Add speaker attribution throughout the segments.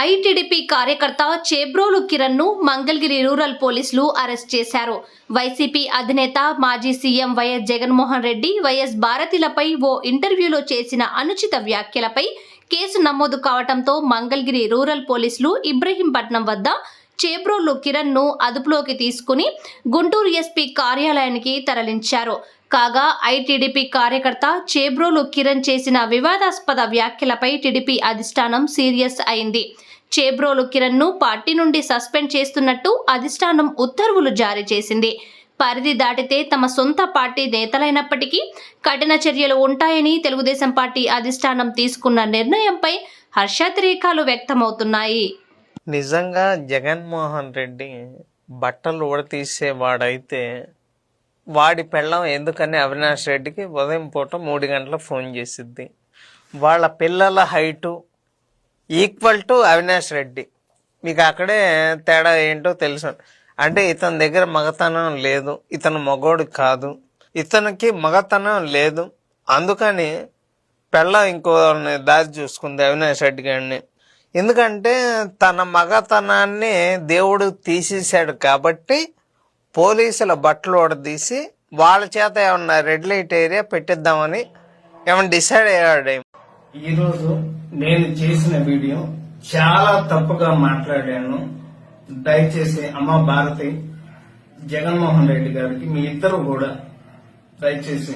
Speaker 1: ITDP కార్యకర్త చేబ్రోలు కిరణ్ను Mangalagiri rural పోలీసులు అరెస్ట్ చేశారు. వైసీపీ అధినేత మాజీ CM YS Jaganmohan Reddy YS భారతిలపై ఓ ఇంటర్వ్యూలో చేసిన అనుచిత వ్యాఖ్యలపై కేసు నమోదు కావడంతో మంగళగిరి రూరల్ పోలీసులు ఇబ్రహీంపట్నం వద్ద చేబ్రోలు కిరణ్ను అదుపులోకి తీసుకుని గుంటూరు ఎస్పీ కార్యాలయానికి తరలించారు. కాగా ఐటీడీపీ కార్యకర్త చేబ్రోలు కిరణ్ చేసిన వివాదాస్పద వ్యాఖ్యలపై టీడీపీ అధిష్టానం సీరియస్ అయింది. చేబ్రోలు కిరణ్ను పార్టీ నుండి సస్పెండ్ చేస్తున్నట్టు అధిష్టానం ఉత్తర్వులు జారీ చేసింది. పరిధి దాటితే తమ సొంత పార్టీ నేతలైనప్పటికీ కఠిన చర్యలు ఉంటాయని తెలుగుదేశం పార్టీ అధిష్టానం తీసుకున్న నిర్ణయంపై హర్షాతిరేకాలు వ్యక్తమవుతున్నాయి.
Speaker 2: నిజంగా జగన్మోహన్ రెడ్డి బట్టలు ఉడతీసేవాడైతే వాడి పెళ్ళం ఎందుకని అవినాష్ రెడ్డికి ఉదయం పూట మూడు గంటల ఫోన్ చేసిద్ది. వాళ్ళ పిల్లల height equal to Avinash Reddy. మీకు అక్కడే తేడా ఏంటో తెలుసు. అంటే ఇతని దగ్గర మగతనం లేదు. ఇతను మగోడు కాదు. ఇతనికి మగతనం లేదు. అందుకని పెళ్ళ ఇంకో దారి చూసుకుంది అవినాష్ రెడ్డి గారిని. ఎందుకంటే తన మగతనాన్ని దేవుడు తీసేశాడు కాబట్టి పోలీసుల బట్టలు ఓడదీసి వాళ్ళ చేత ఏమన్నా రెడ్ లైట్ ఏరియా పెట్టిద్దామని ఏమన్నా డిసైడ్ అయ్యాడు
Speaker 3: ఈరోజు నేను చేసిన వీడియో చాలా తప్పుగా మాట్లాడాను. దయచేసి అమ్మ భారతి జగన్మోహన్ రెడ్డి గారికి మీ ఇద్దరు కూడా దయచేసి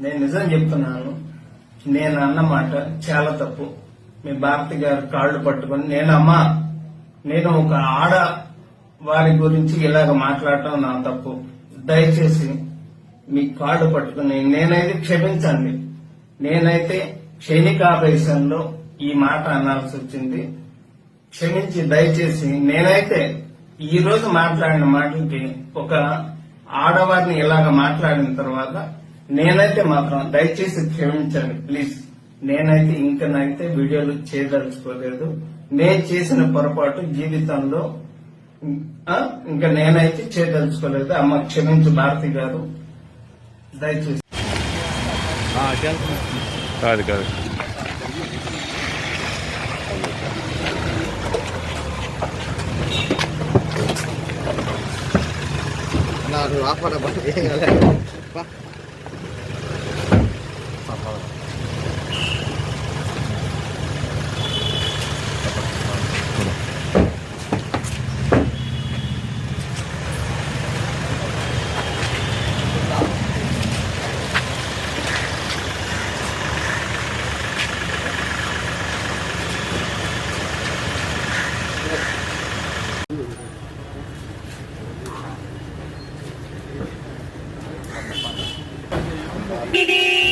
Speaker 3: నేను నిజం చెప్తున్నాను. నేను అన్న మాట చాలా తప్పు. మీ భారతి గారు కాళ్ళు పట్టుకొని నేను అమ్మా నేను ఒక ఆడ వారి గురించి ఇలాగ మాట్లాడటం నా తప్పు. దయచేసి మీ కాళ్ళు పట్టుకుని నేనైతే క్షమించండి. నేనైతే క్షణికావేశంలో ఈ మాట అనాల్సి వచ్చింది. క్షమించి దయచేసి నేనైతే ఈ రోజు మాట్లాడిన మాటలకి ఒక ఆడవారిని ఇలాగ మాట్లాడిన తర్వాత నేనైతే మాత్రం దయచేసి క్షమించండి ప్లీజ్. నేనైతే ఇంకనైతే వీడియోలు చేయదలుచుకోలేదు. నేను చేసిన పొరపాటు జీవితంలో ఇంకా నేనైతే చేయదలుచుకోలేదు. అమ్మ క్షమించు భారతి గారు. దయచేసి.
Speaker 4: కాదు కాదు
Speaker 5: நான் ஆஃப் பண்ண மாட்டேன் Beep.